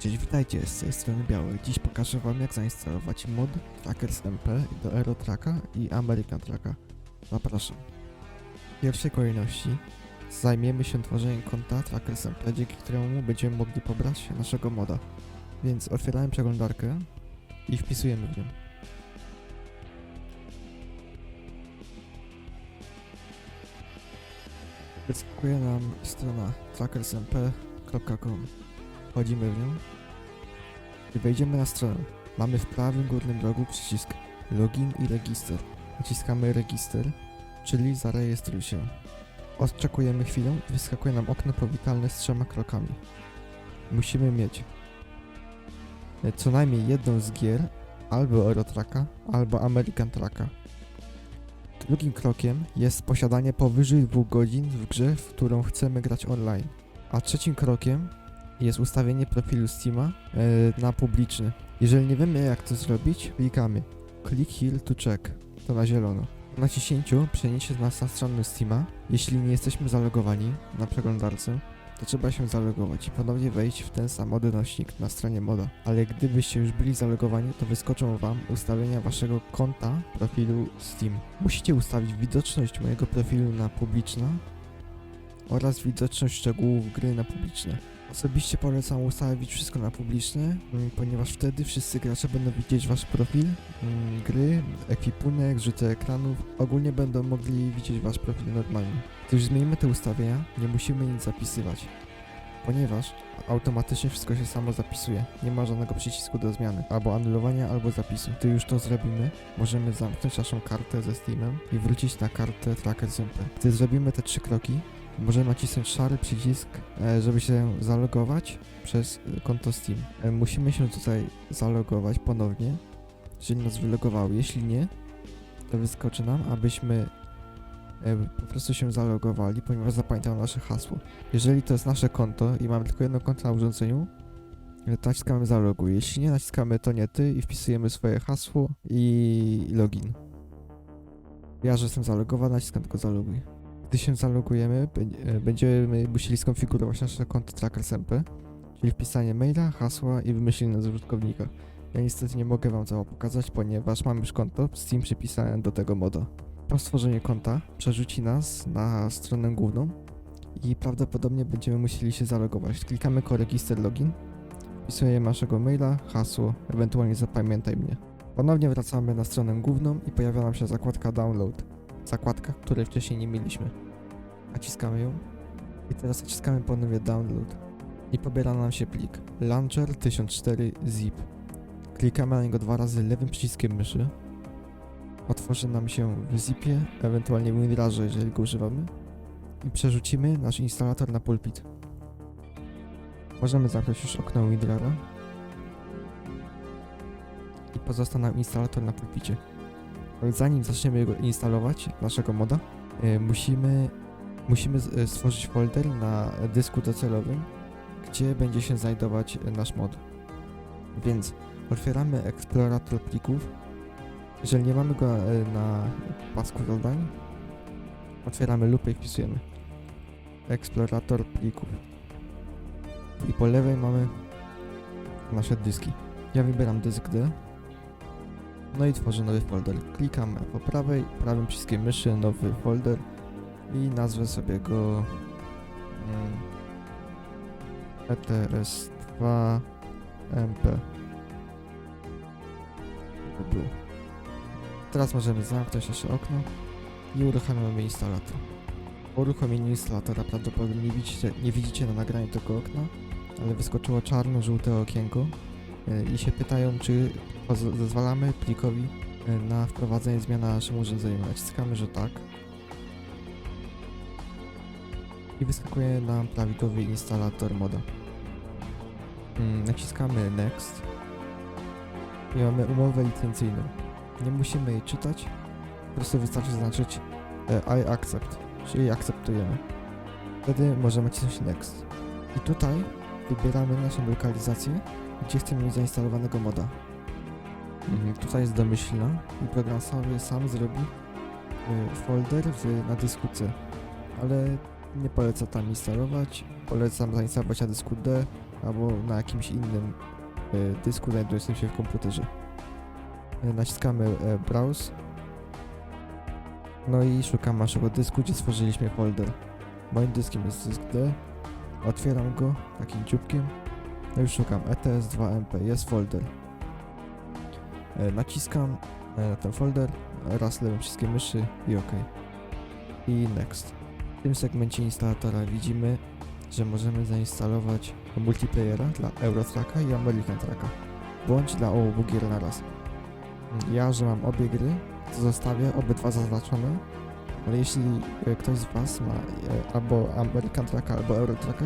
Cześć, witajcie, z tej strony Biały. Dziś pokażę wam jak zainstalować mod Trackers MP do Aerotracka i American Tracka. Zapraszam. W pierwszej kolejności zajmiemy się tworzeniem konta Trackers MP, dzięki któremu będziemy mogli pobrać naszego moda. Więc otwieramy przeglądarkę i wpisujemy w nią. Wyskakuje nam strona trackersmp.com. Wchodzimy w nią i wejdziemy na stronę. Mamy w prawym górnym rogu przycisk Login i Register. Naciskamy Register, czyli zarejestruj się. Odczekujemy chwilę i wyskakuje nam okno powitalne z trzema krokami. Musimy mieć co najmniej jedną z gier albo Eurotracka, albo American Tracka. Drugim krokiem jest posiadanie powyżej 2 godzin w grze, w którą chcemy grać online. A trzecim krokiem jest ustawienie profilu Steama e, na publiczny. Jeżeli nie wiemy jak to zrobić, klikamy Click here to check, to na zielono. Po naciśnięciu przeniesie nas na stronę Steama. Jeśli nie jesteśmy zalogowani na przeglądarce, to trzeba się zalogować i ponownie wejść w ten sam odnośnik na stronie moda. Ale gdybyście już byli zalogowani, to wyskoczą wam ustawienia waszego konta profilu Steam. Musicie ustawić widoczność mojego profilu na publiczna oraz widoczność szczegółów gry na publiczne. Osobiście polecam ustawić wszystko na publiczne, mm, ponieważ wtedy wszyscy gracze będą widzieć wasz profil, mm, gry, ekwipunek, rzuty ekranów. Ogólnie będą mogli widzieć wasz profil normalnie. Gdy już zmienimy te ustawienia, nie musimy nic zapisywać, ponieważ automatycznie wszystko się samo zapisuje. Nie ma żadnego przycisku do zmiany, albo anulowania, albo zapisu. Gdy już to zrobimy, możemy zamknąć naszą kartę ze Steamem i wrócić na kartę Tracker MP. Gdy zrobimy te trzy kroki, możemy nacisnąć szary przycisk, e, żeby się zalogować przez konto Steam. E, Musimy się tutaj zalogować ponownie, jeżeli nas wylogowało. Jeśli nie, to wyskoczy nam, abyśmy e, po prostu się zalogowali, ponieważ zapamiętał nasze hasło. Jeżeli to jest nasze konto i mamy tylko jedno konto na urządzeniu, naciskamy zaloguj. Jeśli nie, naciskamy to nie ty i wpisujemy swoje hasło i login. Ja, że jestem zalogowany, naciskam tylko zaloguj. Gdy się zalogujemy, e, będziemy musieli skonfigurować nasze konto Trackers MP, czyli wpisanie maila, hasła i wymyślenie nazwy użytkownika. Ja niestety nie mogę wam tego pokazać, ponieważ mam już konto Steam przypisane do tego moda. Po stworzeniu konta przerzuci nas na stronę główną i prawdopodobnie będziemy musieli się zalogować. Klikamy ko register login, wpisujemy naszego maila, hasło, ewentualnie zapamiętaj mnie. Ponownie wracamy na stronę główną i pojawia nam się zakładka download zakładka, której wcześniej nie mieliśmy. Naciskamy ją i teraz naciskamy ponownie download i pobiera nam się plik launcher 1004 zip. Klikamy na niego dwa razy lewym przyciskiem myszy. Otworzy nam się w zipie, ewentualnie w WinRarze, jeżeli go używamy. I przerzucimy nasz instalator na pulpit. Możemy zamknąć już okno WinRara. I pozostał nam instalator na pulpicie. Zanim zaczniemy go instalować, naszego moda, e, musimy, musimy e, stworzyć folder na dysku docelowym, gdzie będzie się znajdować e, nasz mod. Więc otwieramy eksplorator plików. Jeżeli nie mamy go na pasku zadań, otwieramy lupę i wpisujemy eksplorator plików. I po lewej mamy nasze dyski. Ja wybieram dysk D. No i tworzę nowy folder. Klikam po prawej, prawym przyciskiem myszy, nowy folder i nazwę sobie go mm, ETS2 MP. Żeby było. Teraz możemy zamknąć nasze okno i uruchamiamy instalator. Po uruchomieniu instalatora prawdopodobnie nie widzicie, nie widzicie na nagraniu tego okna, ale wyskoczyło czarno-żółte okienko i się pytają, czy zezwalamy plikowi e, na wprowadzenie zmian na naszym urządzeniu. Naciskamy, że tak. I wyskakuje nam prawidłowy instalator moda. Mm, Naciskamy Next. I mamy umowę licencyjną. Nie musimy jej czytać. Po prostu wystarczy zaznaczyć e, I accept, czyli akceptujemy. Wtedy możemy nacisnąć Next. I tutaj wybieramy naszą lokalizację, gdzie chcemy mieć zainstalowanego moda. Mhm, Tutaj jest domyślna i program sobie sam zrobi y, folder w, na dysku C, ale nie polecam tam instalować, polecam zainstalować na dysku D albo na jakimś innym e, dysku znajdującym się w komputerze. E, naciskamy e, Browse. No i szukam naszego dysku, gdzie stworzyliśmy folder. Moim dyskiem jest dysk D. Otwieram go takim dzióbkiem. No i szukam E ETS2MP, jest folder. E, naciskam e, ten folder, raz lewym przyciskiem myszy i OK. I next. W tym segmencie instalatora widzimy, że możemy zainstalować multiplayera dla Eurotracka i American Tracka, bądź dla obu gier na raz. Ja, że mam obie gry, to zostawię obydwa zaznaczone, ale jeśli e, ktoś z Was ma albo American Tracka, albo Eurotracka,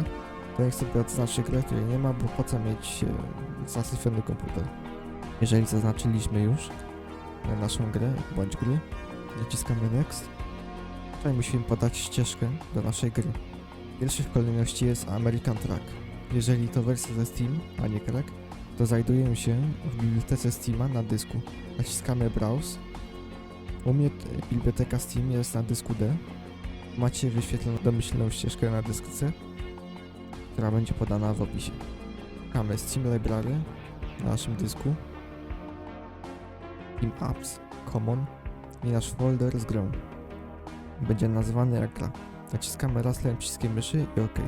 to niech sobie odznaczy grę, której nie ma, bo po co mieć e, zasyfiony komputer. Jeżeli zaznaczyliśmy już naszą grę, bądź gry, naciskamy Next. Tutaj musimy podać ścieżkę do naszej gry. Pierwszy w kolejności jest American Track. Jeżeli to wersja ze Steam, a nie crack, to znajduje się w bibliotece Steama na dysku. Naciskamy Browse. U mnie biblioteka Steam jest na dysku D. Macie wyświetloną domyślną ścieżkę na dysku C, która będzie podana w opisie. Szukamy Steam Library na naszym dysku. Steam Apps, Common i nasz folder z grą. Będzie nazwany jak gra. Naciskamy raz przyciskiem myszy i OK.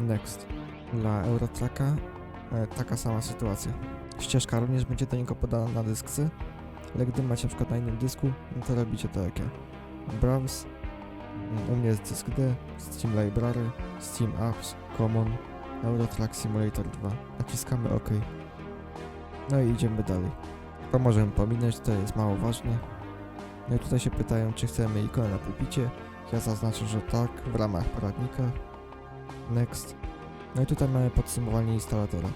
Next. Dla Eurotracka e, taka sama sytuacja. Ścieżka również będzie do niego podana na dysk C, ale gdy macie na przykład na innym dysku, no to robicie to jak ja. Browse, u mnie jest dysk D, Steam Library, Steam Apps, Common, Eurotrack Simulator 2. Naciskamy OK. No i idziemy dalej. To możemy pominąć, to jest mało ważne. No i tutaj się pytają, czy chcemy ikonę na pulpicie. Ja zaznaczę, że tak, w ramach poradnika. Next. No i tutaj mamy podsumowanie instalatora.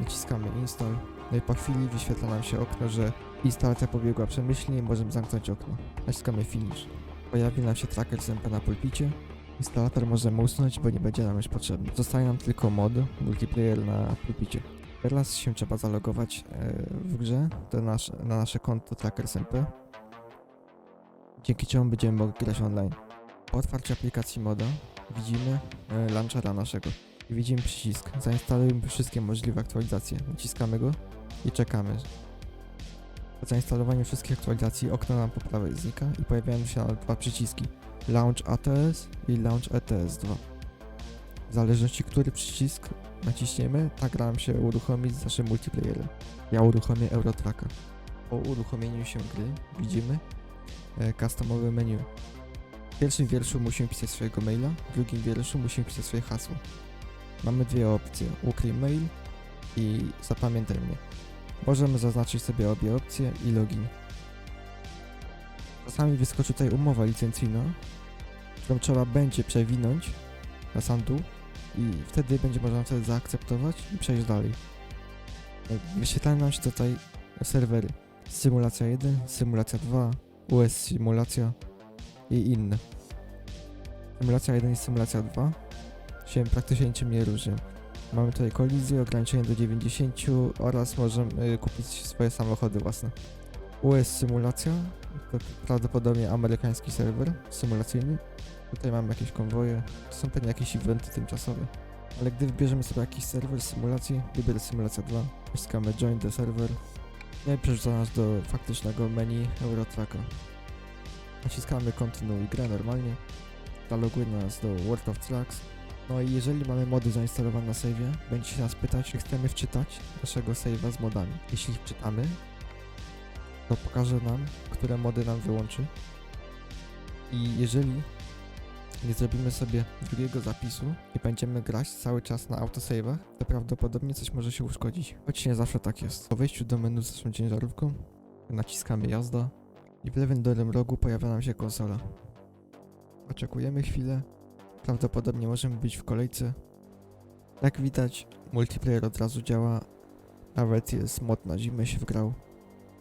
Naciskamy install. No i po chwili wyświetla nam się okno, że instalacja pobiegła przemyślnie i możemy zamknąć okno. Naciskamy finish. Pojawi nam się tracker z na pulpicie. Instalator możemy usunąć, bo nie będzie nam już potrzebny. Zostaje nam tylko mod multiplayer na pulpicie. Teraz się trzeba zalogować e, w grze to nasz, na nasze konto Tracker SMP, dzięki czemu będziemy mogli grać online. Po otwarciu aplikacji moda widzimy e, launchera naszego i widzimy przycisk zainstalujmy wszystkie możliwe aktualizacje. Naciskamy go i czekamy. Po zainstalowaniu wszystkich aktualizacji okno nam po prawej znika i pojawiają się dwa przyciski Launch ATS i Launch ETS 2. W zależności który przycisk naciśniemy, ta gra się uruchomi z naszym multiplayerem. Ja uruchomię Eurotracka. Po uruchomieniu się gry widzimy e, customowe menu. W pierwszym wierszu musimy pisać swojego maila, w drugim wierszu musimy pisać swoje hasło. Mamy dwie opcje, ukryj mail i zapamiętaj mnie. Możemy zaznaczyć sobie obie opcje i login. Czasami wyskoczy tutaj umowa licencyjna, którą trzeba będzie przewinąć na sam dół i wtedy będzie można wtedy zaakceptować i przejść dalej. Wyświetlają nam się tutaj serwery. Symulacja 1, Symulacja 2, US Symulacja i inne. Symulacja 1 i Symulacja 2 się praktycznie niczym nie różnią. Mamy tutaj kolizję, ograniczenie do 90 oraz możemy y, kupić swoje samochody własne. US Symulacja prawdopodobnie amerykański serwer symulacyjny. Tutaj mamy jakieś konwoje, to są pewnie jakieś eventy tymczasowe. Ale gdy wybierzemy sobie jakiś serwer symulacji, wybierę Symulacja 2, naciskamy Join the server, no i przerzuca nas do faktycznego menu Eurotracka. Naciskamy kontynuuj grę normalnie, zaloguje nas do World of Tracks. No i jeżeli mamy mody zainstalowane na save'ie, będzie się nas pytać, czy chcemy wczytać naszego save'a z modami. Jeśli wczytamy, to pokaże nam, które mody nam wyłączy. I jeżeli nie zrobimy sobie drugiego zapisu i będziemy grać cały czas na autosave'ach, to prawdopodobnie coś może się uszkodzić. Choć nie zawsze tak jest. Po wejściu do menu z naszą ciężarówką naciskamy jazda i w lewym dolnym rogu pojawia nam się konsola. Oczekujemy chwilę. Prawdopodobnie możemy być w kolejce. Jak widać, multiplayer od razu działa. Nawet jest mod na zimę się wgrał.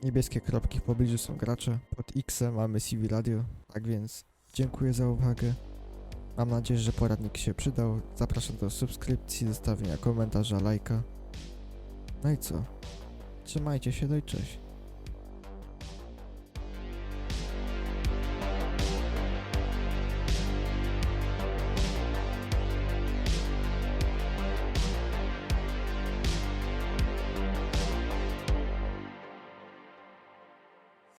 Niebieskie kropki w pobliżu są gracze. Pod X mamy CV Radio. Tak więc dziękuję za uwagę. Mam nadzieję, że poradnik się przydał. Zapraszam do subskrypcji, zostawienia komentarza, lajka. No i co? Trzymajcie się, no i cześć.